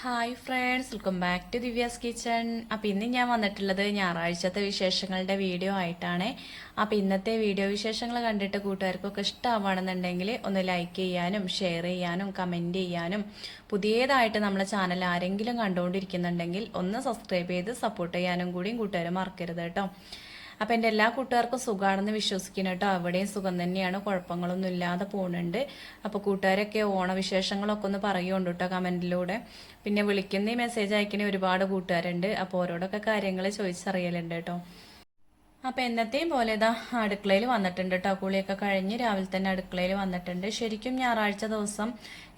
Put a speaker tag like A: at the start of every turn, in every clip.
A: Hi friends welcome back to Divya's kitchen അപ്പോൾ ഇന്ന് ഞാൻ വന്നിട്ടുള്ളത് ഞായറാഴ്ചത്തെ വിശേഷങ്ങളുടെ വീഡിയോ ആയിട്ടാണ്. അപ്പോൾ ഇന്നത്തെ വീഡിയോ വിശേഷങ്ങൾ കണ്ടിട്ട് കൂട്ടുകാർക്കൊക്കെ ഇഷ്ടമാവുകയാണെന്നുണ്ടെങ്കിൽ ഒന്ന് ലൈക്ക് ചെയ്യാനും ഷെയർ ചെയ്യാനും കമന്റ് ചെയ്യാനും പുതിയതായിട്ട് നമ്മളെ ചാനൽ ആരെങ്കിലും കണ്ടുകൊണ്ടിരിക്കുന്നുണ്ടെങ്കിൽ ഒന്ന് സബ്സ്ക്രൈബ് ചെയ്ത് സപ്പോർട്ട് ചെയ്യാനും കൂടിയും കൂട്ടുകാർ മറക്കരുത് കേട്ടോ. അപ്പം എന്റെ എല്ലാ കൂട്ടുകാർക്കും സുഖമാണെന്ന് വിശ്വസിക്കുന്നു കേട്ടോ. അവിടെയും സുഖം തന്നെയാണ്. കുഴപ്പങ്ങളൊന്നും ഇല്ലാതെ പോകുന്നുണ്ട് അപ്പോൾ കൂട്ടുകാരൊക്കെ ഓണവിശേഷങ്ങളൊക്കെ ഒന്ന് പറയുന്നുണ്ട് കേട്ടോ കമന്റിലൂടെ പിന്നെ വിളിക്കുന്ന ഈ മെസ്സേജ് അയക്കുന്ന ഒരുപാട് കൂട്ടുകാരുണ്ട്. അപ്പോൾ ഓരോടൊക്കെ കാര്യങ്ങൾ ചോദിച്ചറിയലുണ്ട് കേട്ടോ. അപ്പോൾ എന്നത്തെയും പോലെ ഇതാ അടുക്കളയിൽ വന്നിട്ടുണ്ട് കേട്ടോ. കുളിയൊക്കെ കഴിഞ്ഞ് രാവിലെ തന്നെ അടുക്കളയിൽ വന്നിട്ടുണ്ട്. ശരിക്കും ഞായറാഴ്ച ദിവസം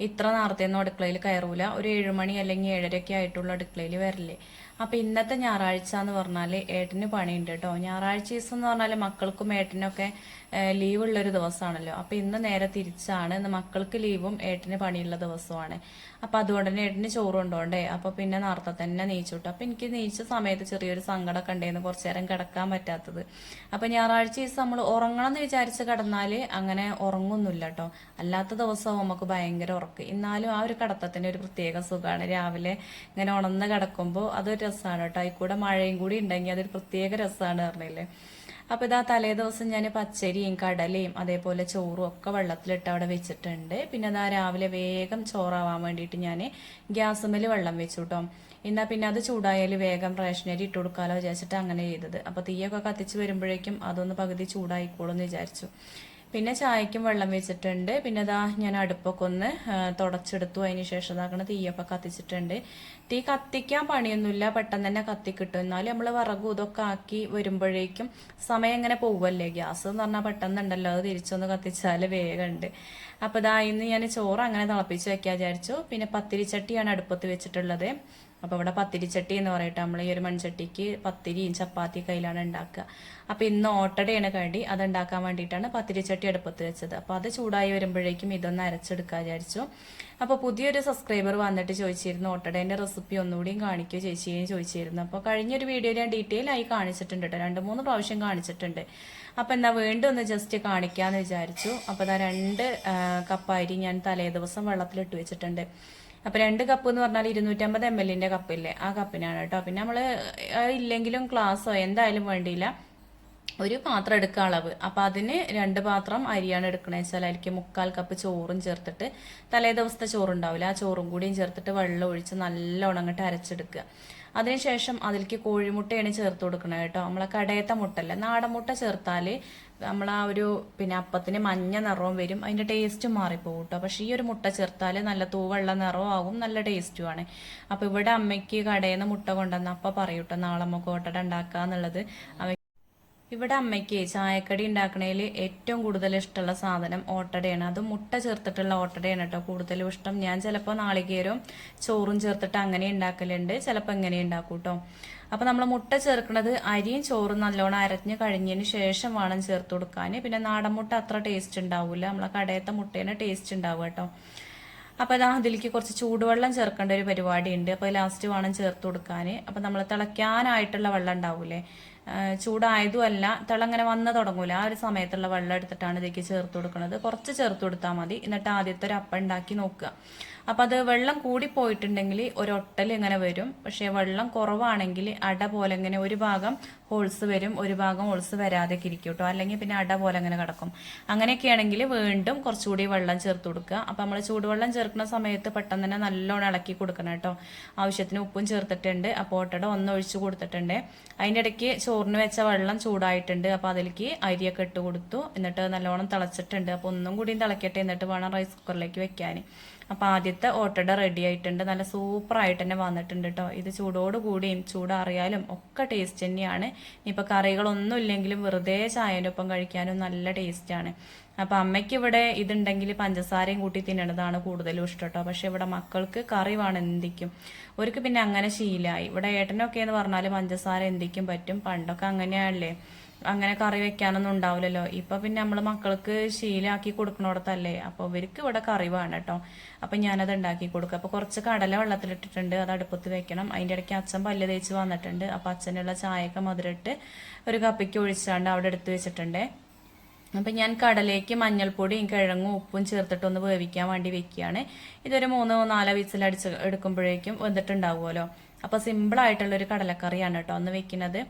A: ഇത്ര നേരത്തെയൊന്നും അടുക്കളയിൽ കയറൂല. ഒരു ഏഴുമണി അല്ലെങ്കിൽ ഏഴരയൊക്കെ ആയിട്ടുള്ള അടുക്കളയിൽ വരല്ലേ അപ്പോൾ ഇന്നത്തെ ഞായറാഴ്ച എന്ന് പറഞ്ഞാൽ ഏട്ടന് പണിയുണ്ട് കേട്ടോ. ഞായറാഴ്ച ദിവസം എന്ന് പറഞ്ഞാൽ മക്കൾക്കും ഏട്ടനൊക്കെ ലീവ് ഒരു ദിവസമാണല്ലോ അപ്പോൾ ഇന്ന് നേരെ തിരിച്ചാണ്. ഇന്ന് മക്കൾക്ക് ലീവും ഏട്ടന് പണിയുള്ള ദിവസമാണ്. അപ്പോൾ അതുകൊണ്ട് തന്നെ ഏട്ടന് ചോറ് കൊണ്ടോണ്ടേ അപ്പോൾ പിന്നെ നേരത്തെ തന്നെ നീച്ചുട്ടു അപ്പോൾ എനിക്ക് നീച്ച സമയത്ത് ചെറിയൊരു സങ്കടമൊക്കെ ഉണ്ടായിരുന്നു. കുറച്ചു നേരം കിടക്കാൻ പറ്റാത്തത്. അപ്പോൾ ഞായറാഴ്ച ദിവസം നമ്മൾ ഉറങ്ങണം എന്ന് വിചാരിച്ച് കിടന്നാൽ അങ്ങനെ ഉറങ്ങൊന്നുമില്ല കേട്ടോ. അല്ലാത്ത ദിവസം നമുക്ക് ഭയങ്കര ഉറക്ക്. എന്നാലും ആ ഒരു കടത്തത്തിന് ഒരു പ്രത്യേക സുഖമാണ്. രാവിലെ ഇങ്ങനെ ഉണന്ന് കിടക്കുമ്പോൾ അതൊരു രസമാണ് കേട്ടോ. അതിൽ കൂടെ മഴയും കൂടി ഉണ്ടെങ്കിൽ അതൊരു പ്രത്യേക രസമാണ് പറഞ്ഞില്ലേ. അപ്പോൾ ഇതാ തലേ ദിവസം ഞാൻ പച്ചരിയും കടലയും അതേപോലെ ചോറും ഒക്കെ വെള്ളത്തിലിട്ട് അവിടെ വെച്ചിട്ടുണ്ട്. പിന്നെ അതാ രാവിലെ വേഗം ചോറാവാൻ വേണ്ടിയിട്ട് ഞാൻ ഗ്യാസുമ്മൽ വെള്ളം വെച്ചു കേട്ടോ എന്നാൽ പിന്നെ അത് ചൂടായാൽ വേഗം റേഷനരി ഇട്ട് കൊടുക്കാമല്ലോ വിചാരിച്ചിട്ട് അങ്ങനെ ചെയ്തത്. അപ്പോൾ തീയൊക്കെ കത്തിച്ച് വരുമ്പോഴേക്കും അതൊന്ന് പകുതി ചൂടായിക്കോളും എന്ന് വിചാരിച്ചു. പിന്നെ ചായക്കും വെള്ളം വെച്ചിട്ടുണ്ട്. പിന്നെ അതാ ഞാൻ അടുപ്പൊക്കെ ഒന്ന് തുടച്ചെടുത്തു. അതിന് ശേഷം ഇതാക്കണ തീയൊക്കെ കത്തിച്ചിട്ടുണ്ട്. തീ കത്തിക്കാൻ പണിയൊന്നുമില്ല. പെട്ടെന്ന് തന്നെ കത്തിക്കിട്ടും. എന്നാലും നമ്മൾ വിറകും ഇതൊക്കെ ആക്കി വരുമ്പോഴേക്കും സമയം ഇങ്ങനെ പോവല്ലേ? ഗ്യാസ് എന്ന് പറഞ്ഞാൽ പെട്ടെന്നുണ്ടല്ലോ. അത് തിരിച്ചൊന്ന് കത്തിച്ചാൽ വേഗമുണ്ട് അപ്പോൾ ഇതാ ഇന്ന് ഞാൻ ചോറ് അങ്ങനെ തിളപ്പിച്ച് വെക്കാൻ വിചാരിച്ചു. പിന്നെ പത്തിരിച്ചട്ടിയാണ് അടുപ്പത്ത് വെച്ചിട്ടുള്ളത്. അപ്പോൾ ഇവിടെ പത്തിരിച്ചട്ടി എന്ന് പറയട്ടെ നമ്മൾ ഈ ഒരു മൺചട്ടിക്ക് പത്തിരിയും ചപ്പാത്തി കയ്യിലാണ് ഉണ്ടാക്കുക. അപ്പോൾ ഇന്ന് ഓട്ടടയാണ് കടി. അത് ഉണ്ടാക്കാൻ വേണ്ടിയിട്ടാണ് പത്തിരിച്ചട്ടി അടുപ്പത്ത് വെച്ചത്. അപ്പോൾ അത് ചൂടായി വരുമ്പോഴേക്കും ഇതൊന്ന് അരച്ചെടുക്കാൻ വിചാരിച്ചു. അപ്പോൾ പുതിയൊരു സബ്സ്ക്രൈബർ വന്നിട്ട് ചോദിച്ചിരുന്നു ഓട്ടടേന്റെ റെസിപ്പി ഒന്നുകൂടിയും കാണിക്കുകയോ ചേച്ചിയും ചോദിച്ചിരുന്നു. അപ്പോൾ കഴിഞ്ഞൊരു വീഡിയോ ഞാൻ ഡീറ്റെയിൽ ആയി കാണിച്ചിട്ടുണ്ട് കേട്ടോ രണ്ട് മൂന്ന് പ്രാവശ്യം കാണിച്ചിട്ടുണ്ട്. അപ്പോൾ എന്താ വീണ്ടും ഒന്ന് ജസ്റ്റ് കാണിക്കാമെന്ന് വിചാരിച്ചു. അപ്പോൾ അതാ രണ്ട് കപ്പ് അരി ഞാൻ തലേ ദിവസം വെള്ളത്തിലിട്ട് വെച്ചിട്ടുണ്ട്. അപ്പൊ രണ്ട് കപ്പ് എന്ന് പറഞ്ഞാൽ ഇരുന്നൂറ്റമ്പത് എം എല്ലിന്റെ കപ്പില്ലേ ആ കപ്പിനാണ് കേട്ടോ. പിന്നെ നമ്മൾ ഇല്ലെങ്കിലും ക്ലാസ്സോ എന്തായാലും വേണ്ടിയില്ല. ഒരു പാത്രം എടുക്കുക അളവ്. അപ്പം അതിന് രണ്ട് പാത്രം അരിയാണ് എടുക്കണേ വെച്ചാൽ അതിലേക്ക് മുക്കാൽ കപ്പ് ചോറും ചേർത്തിട്ട് തലേ ദിവസത്തെ ചോറുണ്ടാവില്ല? ആ ചോറും കൂടിയും ചേർത്തിട്ട് വെള്ളം ഒഴിച്ച് നല്ല ഉണങ്ങിട്ട് അരച്ചെടുക്കുക. അതിനുശേഷം അതിലേക്ക് കോഴിമുട്ടയാണ് ചേർത്ത് കൊടുക്കണത് കേട്ടോ. നമ്മളെ കടയത്തെ മുട്ടല്ല? നാടൻ മുട്ട ചേർത്താൽ നമ്മൾ ആ ഒരു പിന്നെ അപ്പത്തിന് മഞ്ഞ നിറവും വരും. അതിന്റെ ടേസ്റ്റും മാറിപ്പോകും കേട്ടോ. പക്ഷേ ഈ ഒരു മുട്ട ചേർത്താൽ നല്ല തൂവെള്ള നിറവും ആകും നല്ല ടേസ്റ്റുമാണ് അപ്പോൾ ഇവിടെ അമ്മയ്ക്ക് കടയിൽ നിന്ന് മുട്ട കൊണ്ടുവന്ന അപ്പം പറയൂട്ടോ നാളെ നമുക്ക് ഓട്ടട ഉണ്ടാക്കുക എന്നുള്ളത് ഇവിടെ അമ്മയ്ക്ക് ചായക്കടി ഉണ്ടാക്കണേൽ ഏറ്റവും കൂടുതൽ ഇഷ്ടമുള്ള സാധനം ഓട്ടടയാണ്. അത് മുട്ട ചേർത്തിട്ടുള്ള ഓട്ടടയാണ് കേട്ടോ കൂടുതലും ഇഷ്ടം. ഞാൻ ചിലപ്പോൾ നാളികേരവും ചോറും ചേർത്തിട്ട് അങ്ങനെ ഉണ്ടാക്കലുണ്ട്. ചിലപ്പോൾ എങ്ങനെ ഉണ്ടാക്കും കേട്ടോ. അപ്പോൾ നമ്മൾ മുട്ട ചേർക്കുന്നത് അരിയും ചോറും നല്ലോണം അരഞ്ഞ് കഴിഞ്ഞതിന് ശേഷം വേണം ചേർത്ത് കൊടുക്കാൻ പിന്നെ നാടൻ മുട്ട അത്ര ടേസ്റ്റ് ഉണ്ടാവില്ല നമ്മളെ കടയത്തെ മുട്ടേനെ ടേസ്റ്റ് ഉണ്ടാവും കേട്ടോ. അപ്പോൾ അതാ അതിലേക്ക് കുറച്ച് ചൂടുവെള്ളം ചേർക്കേണ്ട ഒരു പരിപാടി ഉണ്ട് അപ്പോൾ ലാസ്റ്റ് വേണം ചേർത്ത് കൊടുക്കാൻ അപ്പോൾ നമ്മൾ തിളയ്ക്കാനായിട്ടുള്ള വെള്ളം ഉണ്ടാവൂലേ ചൂടായതുമല്ല തിളങ്ങനെ വന്ന് തുടങ്ങൂല. ആ ഒരു സമയത്തുള്ള വെള്ളം എടുത്തിട്ടാണ് ഇതിലേക്ക് ചേർത്ത് കൊടുക്കുന്നത് കുറച്ച് ചേർത്ത് കൊടുത്താൽ മതി. എന്നിട്ട് ആദ്യത്തെ ഒരു അപ്പം ഉണ്ടാക്കി നോക്കുക. അപ്പം അത് വെള്ളം കൂടി പോയിട്ടുണ്ടെങ്കിൽ ഒരൊട്ടൽ ഇങ്ങനെ വരും. പക്ഷേ വെള്ളം കുറവാണെങ്കിൽ അട പോലെ ഇങ്ങനെ ഒരു ഭാഗം ഹോൾസ് വരും ഒരു ഭാഗം ഹോൾസ് വരാതെ ഇരിക്കും കേട്ടോ അല്ലെങ്കിൽ പിന്നെ അട പോലെ ഇങ്ങനെ കിടക്കും. അങ്ങനെയൊക്കെയാണെങ്കിൽ വീണ്ടും കുറച്ചുകൂടി വെള്ളം ചേർത്ത് കൊടുക്കുക. അപ്പം നമ്മൾ ചൂടുവെള്ളം ചേർക്കുന്ന സമയത്ത് പെട്ടെന്ന് തന്നെ നല്ലോണം ഇളക്കി കൊടുക്കണം കേട്ടോ ആവശ്യത്തിന് ഉപ്പും ചേർത്തിട്ടുണ്ട്. അപ്പോൾ ഓട്ടട ഒന്ന് കൊടുത്തിട്ടുണ്ട്. അതിന്റെ ഇടയ്ക്ക് ചോറിന് വെച്ച വെള്ളം ചൂടായിട്ടുണ്ട്. അപ്പോൾ അതിലേക്ക് അരിയൊക്കെ ഇട്ട് കൊടുത്തു. എന്നിട്ട് നല്ലോണം തിളച്ചിട്ടുണ്ട്. അപ്പോൾ ഒന്നും കൂടി തിളക്കട്ടെ. എന്നിട്ട് വേണം റൈസ് കുക്കറിലേക്ക് വെക്കാൻ. അപ്പോൾ ആദ്യത്തെ ഓട്ടട റെഡി ആയിട്ടുണ്ട്. നല്ല സൂപ്പറായിട്ട് തന്നെ വന്നിട്ടുണ്ട് കേട്ടോ ഇത് ചൂടോട് കൂടിയും ചൂടറിയാലും ഒക്കെ ടേസ്റ്റ് തന്നെയാണ്. ഇനിയിപ്പോൾ കറികളൊന്നും ഇല്ലെങ്കിലും വെറുതെ ചായന്റെ ഒപ്പം കഴിക്കാനും നല്ല ടേസ്റ്റാണ് അപ്പോൾ അമ്മയ്ക്ക് ഇവിടെ ഇതുണ്ടെങ്കിൽ പഞ്ചസാരയും കൂട്ടി തിന്നണതാണ് കൂടുതലും ഇഷ്ടം കേട്ടോ പക്ഷെ ഇവിടെ മക്കൾക്ക് കറി വേണം എന്തിക്കും? അവർക്ക് പിന്നെ അങ്ങനെ ശീലമായി ഇവിടെ ഏട്ടനൊക്കെ എന്ന് പറഞ്ഞാൽ പഞ്ചസാര എന്തിക്കും പറ്റും? പണ്ടൊക്കെ അങ്ങനെയാണല്ലേ. അങ്ങനെ കറി വെക്കാനൊന്നും ഉണ്ടാവില്ലല്ലോ. ഇപ്പൊ പിന്നെ നമ്മൾ മക്കൾക്ക് ശീലാക്കി കൊടുക്കണോടത്തല്ലേ. അപ്പോൾ ഇവർക്ക് ഇവിടെ കറി വേണം കേട്ടോ. അപ്പൊ ഞാനത് ഉണ്ടാക്കി കൊടുക്കും. അപ്പോൾ കുറച്ച് കടല വെള്ളത്തിലിട്ടിട്ടുണ്ട്. അത് അടുപ്പത്ത് വെക്കണം. അതിന്റെ ഇടയ്ക്ക് അച്ഛൻ പല്ല് തേച്ച് വന്നിട്ടുണ്ട്. അപ്പോൾ അച്ഛനുള്ള ചായയൊക്കെ മധുരട്ട് ഒരു കപ്പിക്ക് ഒഴിച്ചാണ്ട് അവിടെ എടുത്ത് വെച്ചിട്ടുണ്ട്. അപ്പം ഞാൻ കടലേക്ക് മഞ്ഞൾപ്പൊടിയും കിഴങ്ങും ഉപ്പും ചേർത്തിട്ടൊന്ന് വേവിക്കാൻ വേണ്ടി വെക്കുകയാണ്. ഇതൊരു മൂന്നോ നാലോ വിസിലടിച്ച് എടുക്കുമ്പോഴേക്കും വെന്തിട്ടുണ്ടാവുമല്ലോ. അപ്പോൾ സിമ്പിളായിട്ടുള്ളൊരു കടലക്കറിയാണ് കേട്ടോ ഒന്ന് വെക്കുന്നത്.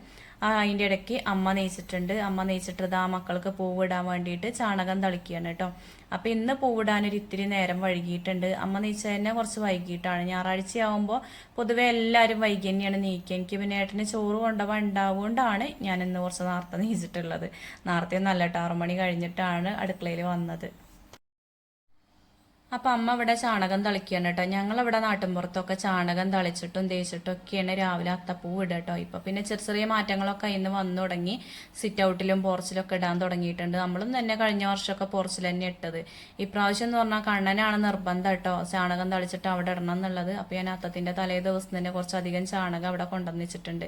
A: അതിന്റെ ഇടയ്ക്ക് അമ്മ നെയ്ച്ചിട്ടുണ്ട്. അമ്മ നെയ്ച്ചിട്ടത് ആ മക്കൾക്ക് പൂവിടാൻ വേണ്ടിയിട്ട് ചാണകം തളിക്കുകയാണ് കേട്ടോ. അപ്പോൾ ഇന്ന് പൂവിടാൻ ഒരു ഇത്തിരി നേരം വൈകിയിട്ടുണ്ട്. അമ്മ നെയ്ച്ച തന്നെ കുറച്ച് വൈകിട്ടാണ് ഞായറാഴ്ച ആകുമ്പോൾ പൊതുവെ എല്ലാവരും വൈകി തന്നെയാണ് നീക്കുക എനിക്ക് പിന്നെ ഏട്ടന് ചോറ് കൊണ്ടുപോകാൻ ഉണ്ടാവുകൊണ്ടാണ് ഞാൻ ഇന്ന് കുറച്ച് നേരത്തെ നെയ്ച്ചിട്ടുള്ളത്. നേരത്തെ നല്ല കേട്ടോ ആറു മണി കഴിഞ്ഞിട്ടാണ് അടുക്കളയിൽ വന്നത്. അപ്പൊ അമ്മ ഇവിടെ ചാണകം തളിക്കുകയാണ് കേട്ടോ. ഞങ്ങളിവിടെ നാട്ടിൻപുറത്തൊക്കെ ചാണകം തളിച്ചിട്ടും തേച്ചിട്ടും ഒക്കെയാണ് രാവിലെ അത്തപ്പൂ ഇടുക കേട്ടോ. ഇപ്പൊ പിന്നെ ചെറിയ ചെറിയ മാറ്റങ്ങളൊക്കെ ഇന്ന് വന്നു തുടങ്ങി. സിറ്റ് ഔട്ടിലും പോർച്ചിലൊക്കെ ഇടാൻ തുടങ്ങിയിട്ടുണ്ട്. നമ്മളും തന്നെ കഴിഞ്ഞ വർഷമൊക്കെ പോർച്ചിൽ തന്നെ ഇട്ടത്. ഇപ്രാവശ്യം എന്ന് പറഞ്ഞാൽ കണ്ണനാണ് നിർബന്ധം കേട്ടോ ചാണകം തളിച്ചിട്ട് അവിടെ ഇടണം എന്നുള്ളത്. അപ്പൊ ഞാൻ അത്തത്തിന്റെ തലേ ദിവസം തന്നെ കുറച്ചധികം ചാണകം അവിടെ കൊണ്ടുവന്നിച്ചിട്ടുണ്ട്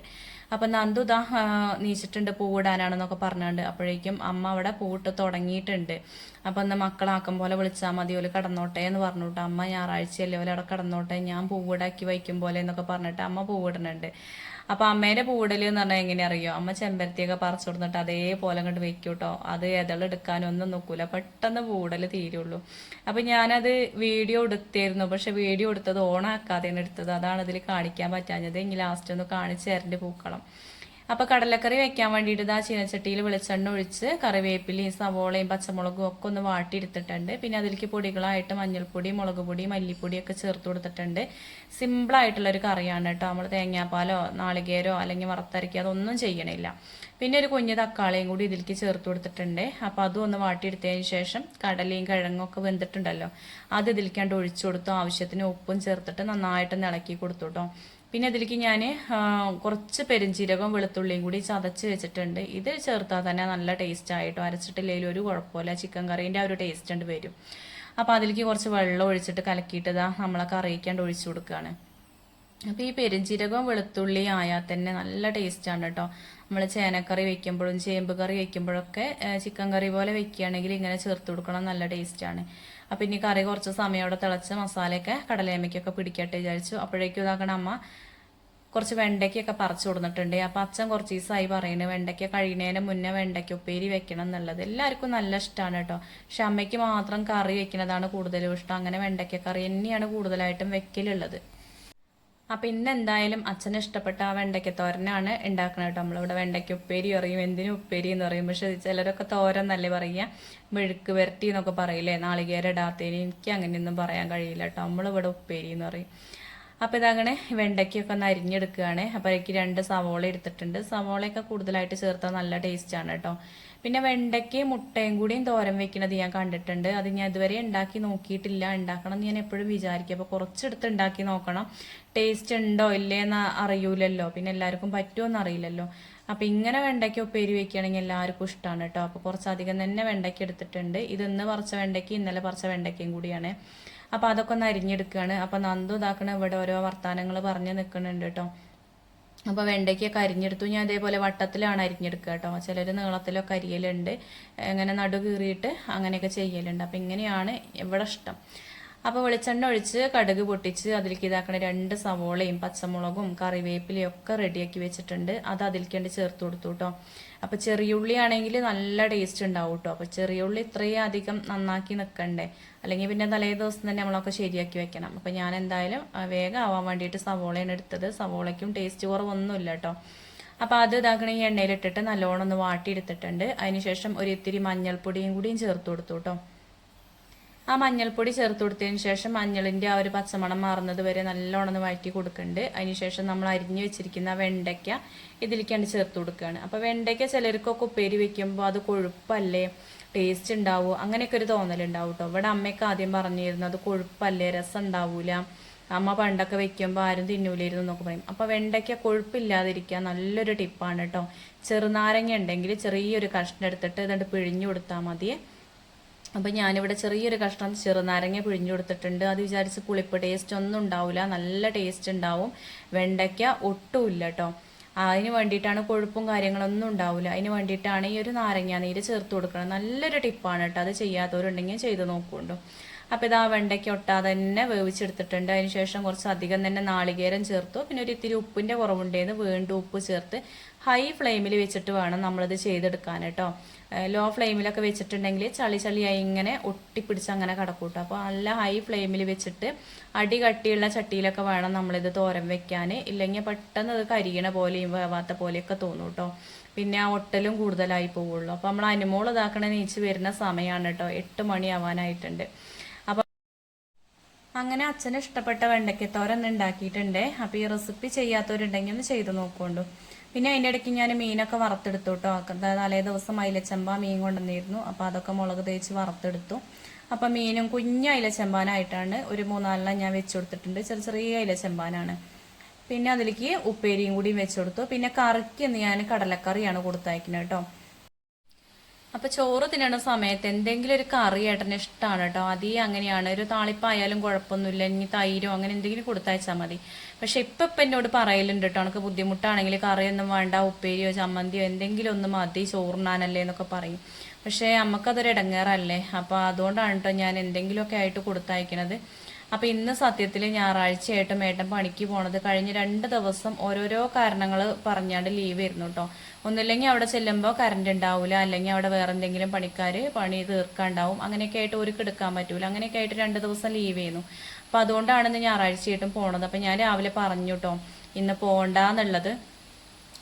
A: അപ്പൊ നന്ദു ആ, നീച്ചിട്ടുണ്ട് പൂവിടാനാണെന്നൊക്കെ പറഞ്ഞുകൊണ്ട് അപ്പോഴേക്കും അമ്മ അവിടെ പൂവിട്ട് തുടങ്ങിയിട്ടുണ്ട്. അപ്പൊ എന്നാ മക്കളാക്കും പോലെ വിളിച്ചാൽ മതി ഓൽ കടന്നോട്ടെ എന്ന് പറഞ്ഞോട്ടെ. അമ്മ ഞായറാഴ്ചയല്ലേ ഓലെ അവിടെ കടന്നോട്ടെ ഞാൻ പൂവിടാക്കി വയ്ക്കും പോലെ എന്നൊക്കെ പറഞ്ഞിട്ട് അമ്മ പൂവിടുന്നുണ്ട് അപ്പൊ അമ്മേന്റെ പൂടൽ എന്ന് പറഞ്ഞാൽ എങ്ങനെ അറിയോ? അമ്മ ചെമ്പരത്തിയൊക്കെ പറിച്ചു കൊടുത്തിട്ട് അതേപോലെ അങ്ങോട്ട് വെക്കും കേട്ടോ അത് എതളെടുക്കാനൊന്നും നോക്കൂല. പെട്ടെന്ന് പൂടൽ തീരുള്ളൂ. അപ്പൊ ഞാനത് വീഡിയോ എടുത്തിരുന്നു. പക്ഷെ വീഡിയോ എടുത്തത് ഓണാക്കാതെയാണ് എടുത്തത്. അതാണ് ഇതിൽ കാണിക്കാൻ പറ്റാഞ്ഞത്. ഇനി ലാസ്റ്റ് ഒന്ന് കാണിച്ചു തരേണ്ട പൂക്കളം. അപ്പൊ കടലക്കറി വെക്കാൻ വേണ്ടിയിട്ട് ഇതാ ചീനച്ചട്ടിയിൽ വെളിച്ചെണ്ണ ഒഴിച്ച് കറിവേപ്പിലയും സവോളയും പച്ചമുളകും ഒക്കെ ഒന്ന് വാട്ടിയെടുത്തിട്ടുണ്ട്. പിന്നെ അതിലേക്ക് പൊടികളായിട്ട് മഞ്ഞൾപ്പൊടി മുളക് പൊടി മല്ലിപ്പൊടി ഒക്കെ ചേർത്ത് കൊടുത്തിട്ടുണ്ട്. ഒരു കറിയാണ് കേട്ടോ. നമ്മൾ തേങ്ങാപ്പാലോ നാളികേരോ അല്ലെങ്കിൽ വറുത്തരയ്ക്കോ അതൊന്നും ചെയ്യണില്ല. പിന്നെ ഒരു കുഞ്ഞു തക്കാളിയും കൂടി ഇതിലേക്ക് ചേർത്ത് കൊടുത്തിട്ടുണ്ട്. അപ്പൊ അതും ഒന്ന് വാട്ടിയെടുത്തതിന് ശേഷം കടലയും കിഴങ്ങും ഒക്കെ വെന്തിട്ടുണ്ടല്ലോ. അത് ഇതിലേക്കാണ്ട് ഒഴിച്ചു കൊടുത്തു ആവശ്യത്തിന് ഉപ്പും ചേർത്തിട്ട് നന്നായിട്ട് ഇളക്കി കൊടുത്തു കേട്ടോ. പിന്നെ അതിലേക്ക് ഞാൻ കുറച്ച് പെരിഞ്ചീരകവും വെളുത്തുള്ളിയും കൂടി ചതച്ച് വെച്ചിട്ടുണ്ട്. ഇത് ചേർത്താൽ തന്നെ നല്ല ടേസ്റ്റ് ആയിട്ടോ അരച്ചിട്ടില്ലെങ്കിലും ഒരു കുഴപ്പമില്ല. ചിക്കൻ കറീന്റെ ആ ഒരു ടേസ്റ്റ് ഉണ്ട് വരും. അപ്പോൾ അതിലേക്ക് കുറച്ച് വെള്ളം ഒഴിച്ചിട്ട് കലക്കിയിട്ട് ഇതാ നമ്മളെ കറിയിക്കാണ്ട് ഒഴിച്ചു കൊടുക്കുകയാണ് അപ്പോൾ ഈ പെരുംജീരകവും വെളുത്തുള്ളി ആയാൽ തന്നെ നല്ല ടേസ്റ്റാണ് കേട്ടോ നമ്മൾ ചേനക്കറി വെക്കുമ്പോഴും ചേമ്പ് കറി വെക്കുമ്പോഴൊക്കെ ചിക്കൻ കറി പോലെ വെക്കുകയാണെങ്കിൽ ഇങ്ങനെ ചേർത്ത് കൊടുക്കണം നല്ല ടേസ്റ്റാണ് അപ്പോൾ ഇനി കറി കുറച്ച് സമയം അവിടെ തിളച്ച് മസാലയൊക്കെ കടലേമയ്ക്കൊക്കെ പിടിക്കട്ടെ വിചാരിച്ചു. അപ്പോഴേക്കും ഇതാക്കണം അമ്മ കുറച്ച് വെണ്ടയ്ക്കൊക്കെ പറിച്ചു കൊടുത്തിട്ടുണ്ട്. അപ്പം അച്ഛൻ കുറച്ച് ദിവസമായി പറയുന്നത് വെണ്ടയ്ക്ക കഴിയുന്നതിന് മുന്നേ വെണ്ടയ്ക്ക ഉപ്പേരി വെക്കണം എന്നുള്ളത്. എല്ലാവർക്കും നല്ല ഇഷ്ടമാണ് കേട്ടോ. പക്ഷെ അമ്മയ്ക്ക് മാത്രം കറി വെക്കുന്നതാണ് കൂടുതലും ഇഷ്ടം. അങ്ങനെ വെണ്ടയ്ക്ക കറി തന്നെയാണ് കൂടുതലായിട്ടും വെക്കലുള്ളത്. അപ്പൊ ഇന്ന് എന്തായാലും അച്ഛന് ഇഷ്ടപ്പെട്ട ആ വെണ്ടയ്ക്ക തോരനാണ് ഉണ്ടാക്കുന്നത് കേട്ടോ. നമ്മളിവിടെ വെണ്ടയ്ക്ക ഉപ്പേരി പറയും എന്തിനും ഉപ്പേരി എന്ന് പറയും. പക്ഷെ ചിലരൊക്കെ തോരൻ എന്നല്ലേ പറയുക. മെഴുക്ക് വരട്ടി എന്നൊക്കെ പറയില്ലേ നാളികേരം ഇടാത്തതിന്. എനിക്ക് അങ്ങനെയൊന്നും പറയാൻ കഴിയില്ല കേട്ടോ. നമ്മളിവിടെ ഉപ്പേരി എന്ന് പറയും. അപ്പോൾ ഇതങ്ങനെ വെണ്ടയ്ക്കൊക്കെ ഒന്ന് അരിഞ്ഞെടുക്കുകയാണ്. അപ്പോൾ എനിക്ക് രണ്ട് സവോള എടുത്തിട്ടുണ്ട്. സവോളയൊക്കെ കൂടുതലായിട്ട് ചേർത്താൽ നല്ല ടേസ്റ്റാണ് കേട്ടോ പിന്നെ വെണ്ടയ്ക്ക് മുട്ടയും കൂടിയും തോരൻ വെക്കുന്നത് ഞാൻ കണ്ടിട്ടുണ്ട്. അത് ഞാൻ ഇതുവരെ ഉണ്ടാക്കി നോക്കിയിട്ടില്ല. ഉണ്ടാക്കണം എന്ന് ഞാൻ എപ്പോഴും വിചാരിക്കും. അപ്പോൾ കുറച്ചെടുത്ത് ഉണ്ടാക്കി നോക്കണം. ടേസ്റ്റ് ഉണ്ടോ ഇല്ലേന്ന് അറിയൂലല്ലോ. പിന്നെ എല്ലാവർക്കും പറ്റുമോ അറിയില്ലല്ലോ. അപ്പോൾ ഇങ്ങനെ വെണ്ടയ്ക്ക് ഉപ്പേരി വെക്കുകയാണെങ്കിൽ എല്ലാവർക്കും ഇഷ്ടമാണ് കേട്ടോ അപ്പോൾ കുറച്ചധികം തന്നെ വെണ്ടയ്ക്ക് എടുത്തിട്ടുണ്ട്. ഇതൊന്ന് പറച്ച വെണ്ടയ്ക്ക് ഇന്നലെ പറിച്ച വെണ്ടയ്ക്കയും കൂടിയാണ്. അപ്പോൾ അതൊക്കെ ഒന്ന് അരിഞ്ഞെടുക്കുകയാണ് അപ്പോൾ നന്ദു ഇതാക്കണ ഇവിടെ ഓരോ വർത്തമാനങ്ങൾ പറഞ്ഞ് നിൽക്കുന്നുണ്ട് കേട്ടോ അപ്പോൾ വെണ്ടയ്ക്കൊക്കെ അരിഞ്ഞെടുത്തു. ഞാൻ അതേപോലെ വട്ടത്തിലാണ് അരിഞ്ഞെടുക്കുക കേട്ടോ ചിലർ നീളത്തിലൊക്കെ അരിയലുണ്ട്. അങ്ങനെ നടു കീറിയിട്ട് അങ്ങനെയൊക്കെ ചെയ്യലുണ്ട്. അപ്പോൾ ഇങ്ങനെയാണ് ഇവിടെ ഇഷ്ടം. അപ്പോൾ വെളിച്ചെണ്ണ ഒഴിച്ച് കടുക് പൊട്ടിച്ച് അതിലേക്ക് ഇതാക്കണ രണ്ട് സവോളയും പച്ചമുളകും കറിവേപ്പിലയും ഒക്കെ റെഡിയാക്കി വെച്ചിട്ടുണ്ട്. അത് അതിലേക്ക് വേണ്ടി ചേർത്ത് കൊടുത്തു കേട്ടോ അപ്പോൾ ചെറിയുള്ളി ആണെങ്കിൽ നല്ല ടേസ്റ്റ് ഉണ്ടാവും കേട്ടോ അപ്പോൾ ചെറിയുള്ളി ഇത്രയും അധികം നന്നാക്കി നിൽക്കണ്ടേ അല്ലെങ്കിൽ പിന്നെ തലേ ദിവസം തന്നെ നമ്മളൊക്കെ ശരിയാക്കി വെക്കണം. അപ്പോൾ ഞാൻ എന്തായാലും വേഗം ആവാൻ വേണ്ടിയിട്ട് സവോളയാണ് എടുത്തത്. സവോളയ്ക്കും ടേസ്റ്റ് കുറവൊന്നുമില്ല കേട്ടോ അപ്പോൾ അത് ഇതാക്കണ ഈ എണ്ണയിലിട്ടിട്ട് നല്ലോണം ഒന്ന് വാട്ടിയെടുത്തിട്ടുണ്ട്. അതിനുശേഷം ഒരു ഇത്തിരി മഞ്ഞൾപ്പൊടിയും കൂടിയും ചേർത്ത് കൊടുത്തു കേട്ടോ ആ മഞ്ഞൾപ്പൊടി ചേർത്ത് കൊടുത്തതിന് ശേഷം മഞ്ഞളിന്റെ ആ ഒരു പച്ചമണം മാറുന്നത് വരെ നല്ലോണം വഴറ്റി കൊടുക്കുന്നുണ്ട് അതിനുശേഷം നമ്മൾ അരിഞ്ഞു വെച്ചിരിക്കുന്ന വെണ്ടയ്ക്ക ഇതിലേക്കാണ് ചേർത്ത് കൊടുക്കുകയാണ് അപ്പോൾ വെണ്ടയ്ക്ക ചിലർക്കൊക്കെ ഉപ്പേരി വെക്കുമ്പോൾ അത് കൊഴുപ്പല്ലേ ടേസ്റ്റ് ഉണ്ടാവും? അങ്ങനെയൊക്കെ ഒരു തോന്നലുണ്ടാവും കേട്ടോ ഇവിടെ അമ്മയൊക്കെ ആദ്യം പറഞ്ഞിരുന്നു അത് കൊഴുപ്പല്ലേ രസം ഉണ്ടാവൂല. അമ്മ പണ്ടൊക്കെ വെക്കുമ്പോൾ ആരും തിന്നൂലായിരുന്നു എന്നൊക്കെ പറയും. അപ്പോൾ വെണ്ടയ്ക്ക കൊഴുപ്പില്ലാതിരിക്കാൻ നല്ലൊരു ടിപ്പാണ് കേട്ടോ ചെറുനാരങ്ങ ഉണ്ടെങ്കിൽ ചെറിയൊരു കഷ്ണം എടുത്തിട്ട് ഇതുകൊണ്ട് പിഴിഞ്ഞു കൊടുത്താൽ മതിയേ. അപ്പം ഞാനിവിടെ ചെറിയൊരു കഷ്ണം ചെറുനാരങ്ങ പിഴിഞ്ഞു കൊടുത്തിട്ടുണ്ട്. അത് വിചാരിച്ച് പുളിപ്പ് ടേസ്റ്റ് ഒന്നും ഉണ്ടാവില്ല നല്ല ടേസ്റ്റ് ഉണ്ടാവും. വെണ്ടയ്ക്ക ഒട്ടുമില്ല കേട്ടോ അതിന് വേണ്ടിയിട്ടാണ് കൊഴുപ്പും കാര്യങ്ങളൊന്നും ഉണ്ടാവില്ല അതിന് വേണ്ടിയിട്ടാണ് ഈ ഒരു നാരങ്ങ നീര് ചേർത്ത് കൊടുക്കണം നല്ലൊരു ടിപ്പാണ് കേട്ടോ അത് ചെയ്യാത്തവരുണ്ടെങ്കിൽ ചെയ്ത് നോക്കുന്നുണ്ടോ അപ്പോൾ ഇത് ആ വെണ്ടയ്ക്ക് ഒട്ടാതെ തന്നെ വേവിച്ചെടുത്തിട്ടുണ്ട്. അതിനുശേഷം കുറച്ച് അധികം തന്നെ നാളികേരം ചേർത്തു. പിന്നെ ഒരു ഇത്തിരി ഉപ്പിന്റെ കുറവുണ്ടേന്ന് വീണ്ടും ഉപ്പ് ചേർത്ത് ഹൈ ഫ്ലെയിമിൽ വെച്ചിട്ട് വേണം നമ്മളിത് ചെയ്തെടുക്കാൻ കേട്ടോ ലോ ഫ്ലെയിമിലൊക്കെ വെച്ചിട്ടുണ്ടെങ്കിൽ ചളി ചളിയായി ഇങ്ങനെ ഒട്ടിപ്പിടിച്ച് അങ്ങനെ കിടക്കൂട്ടോ അപ്പോൾ നല്ല ഹൈ ഫ്ലെയിമിൽ വെച്ചിട്ട് അടി കട്ടിയുള്ള ചട്ടിയിലൊക്കെ വേണം നമ്മളിത് തോരൻ വെക്കാൻ ഇല്ലെങ്കിൽ പെട്ടെന്ന് ഇത് കരിയണ പോലെയും വേവാത്ത പോലെയൊക്കെ തോന്നും കേട്ടോ പിന്നെ ആ ഒട്ടലും കൂടുതലായി പോവുള്ളൂ. അപ്പോൾ നമ്മൾ അനുമോൾ ഇതാക്കണ നീച്ച് വരുന്ന സമയമാണ് കേട്ടോ എട്ട് മണിയാവാനായിട്ടുണ്ട്. അപ്പോൾ അങ്ങനെ അച്ഛന് ഇഷ്ടപ്പെട്ട വെണ്ടയ്ക്കത്തോരൻ ഉണ്ടാക്കിയിട്ടുണ്ട്. അപ്പോൾ ഈ റെസിപ്പി ചെയ്യാത്തവരുണ്ടെങ്കിൽ ഒന്ന് ചെയ്ത് നോക്കുകൊണ്ടു. പിന്നെ അതിന്റെ ഇടയ്ക്ക് ഞാൻ മീനൊക്കെ വറുത്തെടുത്തു കേട്ടോ. തലേ ദിവസം അയിലച്ചമ്പ മീൻ കൊണ്ടുവന്നിരുന്നു. അപ്പോൾ അതൊക്കെ മുളക് തേച്ച് വറുത്തെടുത്തു. അപ്പം മീനും കുഞ്ഞ അയിലച്ചമ്പാനായിട്ടാണ് ഒരു മൂന്നാലെണ്ണം ഞാൻ വെച്ച് കൊടുത്തിട്ടുണ്ട്. ചെറിയ ചെറിയ അയിലച്ചമ്പാനാണ്. പിന്നെ അതിലേക്ക് ഉപ്പേരിയും കൂടി വെച്ച് കൊടുത്തു. പിന്നെ കറിക്ക് ഞാൻ കടലക്കറിയാണ് കൊടുത്തയക്കുന്നത് കേട്ടോ. അപ്പൊ ചോറ് തിന്നണ സമയത്ത് എന്തെങ്കിലും ഒരു കറി ഏട്ടന് ഇഷ്ടമാണ് കേട്ടോ അതീ അങ്ങനെയാണ്. ഒരു താളിപ്പായാലും കുഴപ്പമൊന്നുമില്ല. ഇനി തൈരോ അങ്ങനെ എന്തെങ്കിലും കൊടുത്തയച്ചാൽ മതി. പക്ഷെ ഇപ്പൊ ഇപ്പൊ എന്നോട് പറയലുണ്ട് കേട്ടോ എനിക്ക് ബുദ്ധിമുട്ടാണെങ്കിൽ കറിയൊന്നും വേണ്ട. ഉപ്പേരിയോ ചമ്മന്തിയോ എന്തെങ്കിലും ഒന്ന് മതി. ചോറിനാനല്ലേ എന്നൊക്കെ പറയും. പക്ഷേ നമുക്കതൊരു ഇടങ്ങേറല്ലേ അപ്പൊ അതുകൊണ്ടാണ് കേട്ടോ ഞാൻ എന്തെങ്കിലുമൊക്കെ ആയിട്ട് കൊടുത്തയക്കണത്. അപ്പൊ ഇന്ന് സത്യത്തിൽ ഞായറാഴ്ചയായിട്ട് മേട്ടൻ പണിക്ക് പോണത് കഴിഞ്ഞ രണ്ട് ദിവസം ഓരോരോ കാരണങ്ങൾ പറഞ്ഞാണ്ട് ലീവ് ആയിരുന്നു കേട്ടോ ഒന്നില്ലെങ്കിൽ അവിടെ ചെല്ലുമ്പോൾ കറണ്ട് ഉണ്ടാവില്ല അല്ലെങ്കിൽ അവിടെ വേറെ എന്തെങ്കിലും പണിക്കാർ പണി തീർക്കാണ്ടാവും. അങ്ങനെയൊക്കെ ആയിട്ട് ഒരു എടുക്കാൻ പറ്റൂല. അങ്ങനെയൊക്കെ ആയിട്ട് രണ്ട് ദിവസം ലീവ് ചെയ്യുന്നു അപ്പൊ അതുകൊണ്ടാണ് ഇന്ന് ഞായറാഴ്ചയായിട്ടും പോണത്. അപ്പൊ ഞാൻ രാവിലെ പറഞ്ഞു കേട്ടോ ഇന്ന് പോകണ്ടെന്നുള്ളത്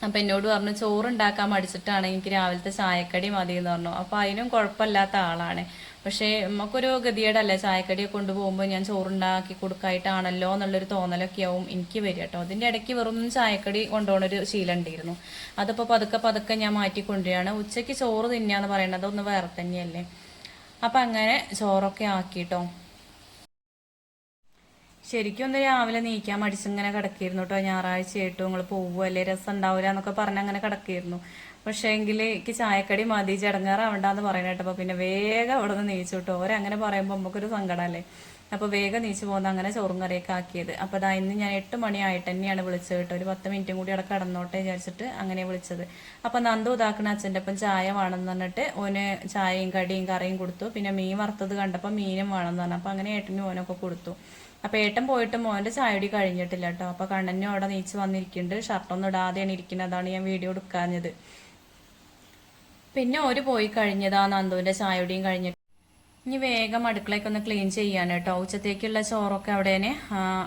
A: അപ്പൊ എന്നോട് പറഞ്ഞു ചോറ് ഉണ്ടാക്കാൻ മടിച്ചിട്ടാണ് എനിക്ക് രാവിലത്തെ ചായക്കടി മതി എന്ന് പറഞ്ഞു. അപ്പൊ അതിനും കുഴപ്പമില്ലാത്ത ആളാണ്. പക്ഷേ നമുക്കൊരു ഗതികേടല്ലേ? ചായക്കടിയെ കൊണ്ടുപോകുമ്പോൾ ഞാൻ ചോറുണ്ടാക്കി കൊടുക്കായിട്ടാണല്ലോ എന്നുള്ളൊരു തോന്നലൊക്കെ ആവും എനിക്ക് വരിക കേട്ടോ. അതിന്റെ ഇടയ്ക്ക് വെറും ചായക്കടി കൊണ്ടുപോകണൊരു ശീലം ഉണ്ടായിരുന്നു അതിപ്പോൾ പതുക്കെ പതുക്കെ ഞാൻ മാറ്റി കൊണ്ടുവരികയാണ് ഉച്ചയ്ക്ക് ചോറ് തിന്നാന്ന് പറയുന്നത് ഒന്ന് വേറെ തന്നെയല്ലേ? അപ്പം അങ്ങനെ ചോറൊക്കെ ആക്കിട്ടോ ശരിക്കും ഒന്ന് രാവിലെ നീക്കാൻ മടിച്ചിങ്ങനെ കിടക്കിയിരുന്നു കേട്ടോ ഞായറാഴ്ച ആയിട്ടും നിങ്ങൾ പോവുമല്ലേ രസം ഉണ്ടാവില്ല എന്നൊക്കെ പറഞ്ഞ് അങ്ങനെ കിടക്കിയിരുന്നു. പക്ഷേ എങ്കിൽ എനിക്ക് ചായക്കടി മതി ചടങ്ങാറാവണ്ടെന്ന് പറയണ കേട്ടപ്പോ പിന്നെ വേഗം അവിടെ നിന്ന് നീച്ചു കേട്ടോ അവരങ്ങനെ പറയുമ്പോൾ നമുക്കൊരു സങ്കടമല്ലേ അപ്പോൾ വേഗം നീച്ചു പോകുന്ന അങ്ങനെ ചോറും കറിയൊക്കെ ആക്കിയത്. അപ്പോൾ അതാ ഇന്ന് ഞാൻ എട്ട് മണിയായിട്ട് തന്നെയാണ് വിളിച്ചത് കേട്ടോ ഒരു പത്ത് മിനിറ്റും കൂടി അവിടെ കടന്നോട്ടെ വിചാരിച്ചിട്ട് അങ്ങനെ വിളിച്ചത്. അപ്പോൾ നന്ദു ഇതാക്കണ അച്ഛന്റെ ഒപ്പം ചായ വേണമെന്ന് പറഞ്ഞിട്ട് ഓന് ചായയും കടിയും കറിയും കൊടുത്തു. പിന്നെ മീൻ വറുത്തത് കണ്ടപ്പോൾ മീനും വേണമെന്ന് പറഞ്ഞു. അപ്പോൾ അങ്ങനെ ഏട്ടനും ഓനൊക്കെ കൊടുത്തു. അപ്പൊ ഏട്ടൻ പോയിട്ട് മോന്റെ ചായടി കഴിഞ്ഞിട്ടില്ല കേട്ടോ. അപ്പൊ കണ്ണനും അവിടെ നീച്ച് വന്നിരിക്കുന്നുണ്ട്. ഷർട്ടൊന്നും ഇടാതെയാണ് ഇരിക്കുന്നത്. അതാണ് ഞാൻ വീഡിയോ എടുക്കാഞ്ഞത്. പിന്നെ ഒരു പോയി കഴിഞ്ഞതാ നന്ദുവിന്റെ ചായടിയും കഴിഞ്ഞിട്ട്. ഇനി വേഗം അടുക്കളയൊക്കെ ഒന്ന് ക്ലീൻ ചെയ്യാൻ കേട്ടോ. ഉച്ചത്തേക്കുള്ള ചോറൊക്കെ അവിടെ തന്നെ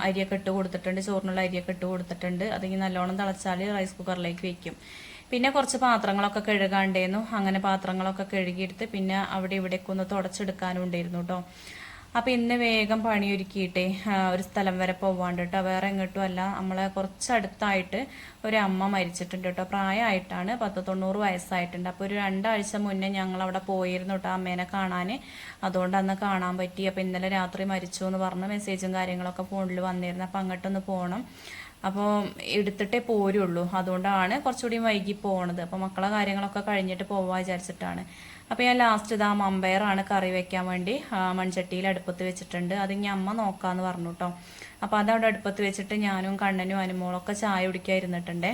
A: അരിയൊക്കെ ഇട്ട് കൊടുത്തിട്ടുണ്ട്. ചോറിനുള്ള അരിയൊക്കെ ഇട്ട് കൊടുത്തിട്ടുണ്ട്. അതിങ്ങനെ നല്ലോണം തിളച്ചാൽ റൈസ് കുക്കറിലേക്ക് വെക്കും. പിന്നെ കുറച്ച് പാത്രങ്ങളൊക്കെ കഴുകാണ്ടേന്നു അങ്ങനെ പാത്രങ്ങളൊക്കെ കഴുകിയെടുത്ത് പിന്നെ അവിടെ ഇവിടേക്ക് ഒന്ന് തുടച്ചെടുക്കാനും ഉണ്ടായിരുന്നു കേട്ടോ. അപ്പം ഇന്ന് വേഗം പണിയൊരുക്കിയിട്ടേ ഒരു സ്ഥലം വരെ പോവാണ്ട് കേട്ടോ വേറെ എങ്ങോട്ടും അല്ല. നമ്മളെ കുറച്ചടുത്തായിട്ട് ഒരു അമ്മ മരിച്ചിട്ടുണ്ട് കേട്ടോ പ്രായമായിട്ടാണ് പത്ത് തൊണ്ണൂറ് വയസ്സായിട്ടുണ്ട്. അപ്പോൾ ഒരു രണ്ടാഴ്ച മുന്നേ ഞങ്ങൾ അവിടെ പോയിരുന്നു കേട്ടോ അമ്മേനെ കാണാൻ അതുകൊണ്ട് അന്ന് കാണാൻ പറ്റി. അപ്പോൾ ഇന്നലെ രാത്രി മരിച്ചു എന്ന് പറഞ്ഞ മെസ്സേജും കാര്യങ്ങളൊക്കെ ഫോണിൽ വന്നിരുന്നു. അപ്പോൾ അങ്ങോട്ടൊന്ന് പോകണം അപ്പോൾ എടുത്തിട്ടേ പോരുള്ളൂ. അതുകൊണ്ടാണ് കുറച്ചുകൂടി വൈകി പോണത്. അപ്പോൾ മക്കളെ കാര്യങ്ങളൊക്കെ കഴിഞ്ഞിട്ട് പോവാ വിചാരിച്ചിട്ടാണ്. അപ്പോൾ ഞാൻ ലാസ്റ്റ് ഇതാ മമ്പയറാണ് കറി വെക്കാൻ വേണ്ടി മൺചട്ടിയിൽ അടുപ്പത്ത് വെച്ചിട്ടുണ്ട്. അത് ഇനി അമ്മ നോക്കാന്ന് പറഞ്ഞു കേട്ടോ അപ്പോൾ അതവിടെ അടുപ്പത്ത് വെച്ചിട്ട് ഞാനും കണ്ണനും അനുമോളൊക്കെ ചായ കുടിക്കാതിരുന്നിട്ടുണ്ടേ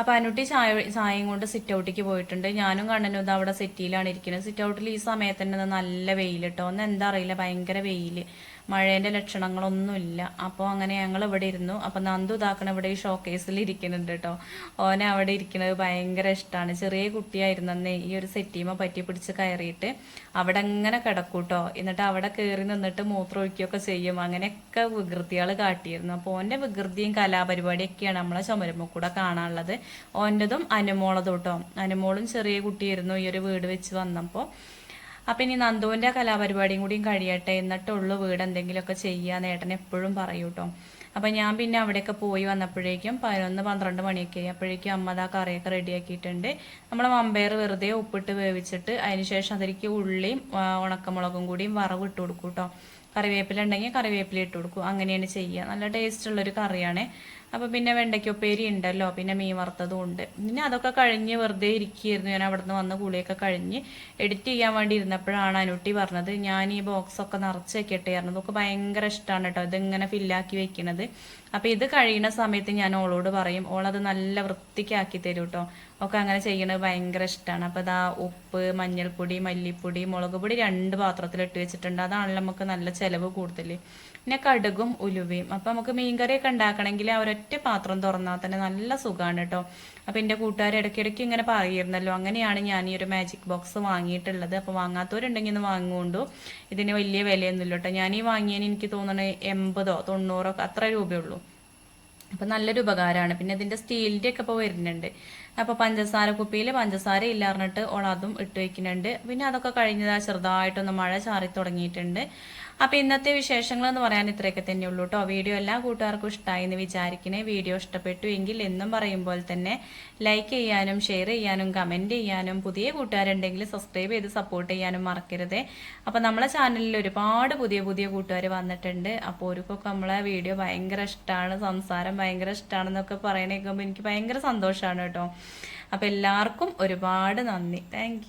A: അപ്പൊ അനുട്ടി ചായ ചായയും കൊണ്ട് സിറ്റ് ഔട്ടിക്ക് പോയിട്ടുണ്ട്. ഞാനും കണ്ണനും ഇത് അവിടെ സിറ്റിയിലാണ് ഇരിക്കുന്നത്. സിറ്റ് ഔട്ടിൽ ഈ സമയത്ത് തന്നെ നല്ല വെയിൽ കേട്ടോ ഒന്ന് എന്താ അറിയില്ല. ഭയങ്കര വെയിൽ മഴേന്റെ ലക്ഷണങ്ങളൊന്നുമില്ല. അപ്പോൾ അങ്ങനെ ഞങ്ങൾ ഇവിടെ ഇരുന്നു. അപ്പോൾ നന്ദു ഇതാക്കണ ഇവിടെ ഈ ഷോക്കേസിൽ ഇരിക്കുന്നുണ്ട് കേട്ടോ ഓനെ അവിടെ ഇരിക്കുന്നത് ഭയങ്കര ഇഷ്ടമാണ് ചെറിയ കുട്ടിയായിരുന്നേ ഈ ഒരു സെറ്റീമ പറ്റി പിടിച്ച് കയറിയിട്ട്. അവിടെ അങ്ങനെ കിടക്കൂട്ടോ എന്നിട്ട് അവിടെ കയറി നിന്നിട്ട് മൂത്രം ഒഴിക്കുകയൊക്കെ ചെയ്യും. അങ്ങനെയൊക്കെ വികൃതികൾ കാട്ടിയിരുന്നു. അപ്പോൾ ഓന്റെ വികൃതിയും കലാപരിപാടിയൊക്കെയാണ് നമ്മളെ ചുമരുമ്പോൾ കൂടെ കാണാനുള്ളത്. ഓന്റെതും അനുമോളതും കേട്ടോ അനുമോളും ചെറിയ കുട്ടിയായിരുന്നു ഈ ഒരു വീട് വെച്ച് വന്നപ്പോൾ അപ്പം ഇനി നന്ദുവിന്റെ കലാപരിപാടിയും കൂടിയും കഴിയട്ടെ. എന്നിട്ടുള്ളൂ വീട് എന്തെങ്കിലുമൊക്കെ ചെയ്യാൻ ഏട്ടൻ എപ്പോഴും പറയൂ കേട്ടോ അപ്പം ഞാൻ പിന്നെ അവിടെയൊക്കെ പോയി വന്നപ്പോഴേക്കും പതിനൊന്ന് പന്ത്രണ്ട് മണിയൊക്കെ ആയി. അപ്പോഴേക്കും അമ്മ അതാ കറിയൊക്കെ റെഡിയാക്കിയിട്ടുണ്ട്. നമ്മൾ മമ്പയർ വെറുതെ ഉപ്പിട്ട് വേവിച്ചിട്ട് അതിനുശേഷം അതിലേക്ക് ഉള്ളിയും ഉണക്കമുളകും കൂടിയും വറവ് ഇട്ട് കൊടുക്കും കേട്ടോ കറിവേപ്പില ഉണ്ടെങ്കിൽ കറിവേപ്പില ഇട്ട് കൊടുക്കും. അങ്ങനെയാണ് ചെയ്യുക. നല്ല ടേസ്റ്റ് ഉള്ളൊരു കറിയാണ്. അപ്പോൾ പിന്നെ വെണ്ടയ്ക്ക ഉപ്പേരി ഉണ്ടല്ലോ പിന്നെ മീൻ വറുത്തതും ഉണ്ട്. പിന്നെ അതൊക്കെ കഴിഞ്ഞ് വെറുതെ ഇരിക്കുകയായിരുന്നു. ഞാൻ അവിടെ നിന്ന് വന്ന കുളിയൊക്കെ കഴിഞ്ഞ് എഡിറ്റ് ചെയ്യാൻ വേണ്ടി ഇരുന്നപ്പോഴാണ് അനുട്ടി പറഞ്ഞത് ഞാൻ ഈ ബോക്സ് ഒക്കെ നിറച്ച് വെക്കട്ടെ ആയിരുന്നു അതൊക്കെ ഭയങ്കര ഇഷ്ടമാണ് കേട്ടോ ഇതിങ്ങനെ ഫില്ലാക്കി വെക്കണത്. അപ്പോൾ ഇത് കഴിയുന്ന സമയത്ത് ഞാൻ ഓളോട് പറയും ഓളത് നല്ല വൃത്തിക്കാക്കി തരും കേട്ടോ ഒക്കെ അങ്ങനെ ചെയ്യണത് ഭയങ്കര ഇഷ്ടമാണ് അപ്പോൾ ഇതാ ഉപ്പ് മഞ്ഞൾപ്പൊടി മല്ലിപ്പൊടി മുളക് പൊടി രണ്ട് പാത്രത്തിൽ ഇട്ട് വെച്ചിട്ടുണ്ട്. അതാണല്ലോ നമുക്ക് നല്ല ചിലവ് കൂടുതൽ പിന്നെ കടുകും ഉലുവയും. അപ്പോൾ നമുക്ക് മീൻകറിയൊക്കെ ഉണ്ടാക്കണമെങ്കിൽ ആ ഒരൊറ്റ പാത്രം തുറന്നാൽ തന്നെ നല്ല സുഖമാണ് കേട്ടോ അപ്പം എന്റെ കൂട്ടുകാർ ഇടയ്ക്കിടയ്ക്ക് ഇങ്ങനെ പറയുന്നല്ലോ അങ്ങനെയാണ് ഞാൻ ഈ ഒരു മാജിക് ബോക്സ് വാങ്ങിയിട്ടുള്ളത്. അപ്പോൾ വാങ്ങാത്തവരുണ്ടെങ്കിൽ ഒന്ന് വാങ്ങുകൊണ്ടു. ഇതിന് വലിയ വിലയൊന്നുമില്ല കേട്ടോ ഞാൻ ഈ വാങ്ങിയതിന് എനിക്ക് തോന്നുന്നത് എൺപതോ തൊണ്ണൂറോ അത്ര രൂപയുള്ളൂ. അപ്പം നല്ലൊരു ഉപകാരമാണ്. പിന്നെ ഇതിന്റെ സ്റ്റീലിന്റെ ഒക്കെ ഇപ്പോൾ വരുന്നുണ്ട്. അപ്പോൾ പഞ്ചസാര കുപ്പിയിൽ പഞ്ചസാര ഇല്ലാറിഞ്ഞിട്ട് ഓൾ അതും ഇട്ട് വെക്കുന്നുണ്ട്. പിന്നെ അതൊക്കെ കഴിഞ്ഞതാ ചെറുതായിട്ടൊന്ന് മഴ ചാറി തുടങ്ങിയിട്ടുണ്ട്. അപ്പോൾ ഇന്നത്തെ വിശേഷങ്ങൾ എന്ന് പറയാൻ ഇത്രയൊക്കെ തന്നെ ഉള്ളൂ കേട്ടോ. വീഡിയോ എല്ലാ കൂട്ടുകാർക്കും ഇഷ്ടമായി എന്ന് വിചാരിക്കണേ. വീഡിയോ ഇഷ്ടപ്പെട്ടു എങ്കിൽ എന്നും പറയുമ്പോൾ തന്നെ ലൈക്ക് ചെയ്യാനും ഷെയർ ചെയ്യാനും കമന്റ് ചെയ്യാനും പുതിയ കൂട്ടുകാരുണ്ടെങ്കിൽ സബ്സ്ക്രൈബ് ചെയ്ത് സപ്പോർട്ട് ചെയ്യാനും മറക്കരുത്. അപ്പോൾ നമ്മളെ ചാനലിൽ ഒരുപാട് പുതിയ പുതിയ കൂട്ടുകാർ വന്നിട്ടുണ്ട്. അപ്പോൾ ഒരുക്കൊക്കെ നമ്മളെ വീഡിയോ ഭയങ്കര ഇഷ്ടമാണ് സംസാരം ഭയങ്കര ഇഷ്ടമാണെന്നൊക്കെ പറയണേക്കുമ്പോൾ എനിക്ക് ഭയങ്കര സന്തോഷമാണ് കേട്ടോ. അപ്പോൾ എല്ലാവർക്കും ഒരുപാട് നന്ദി. താങ്ക്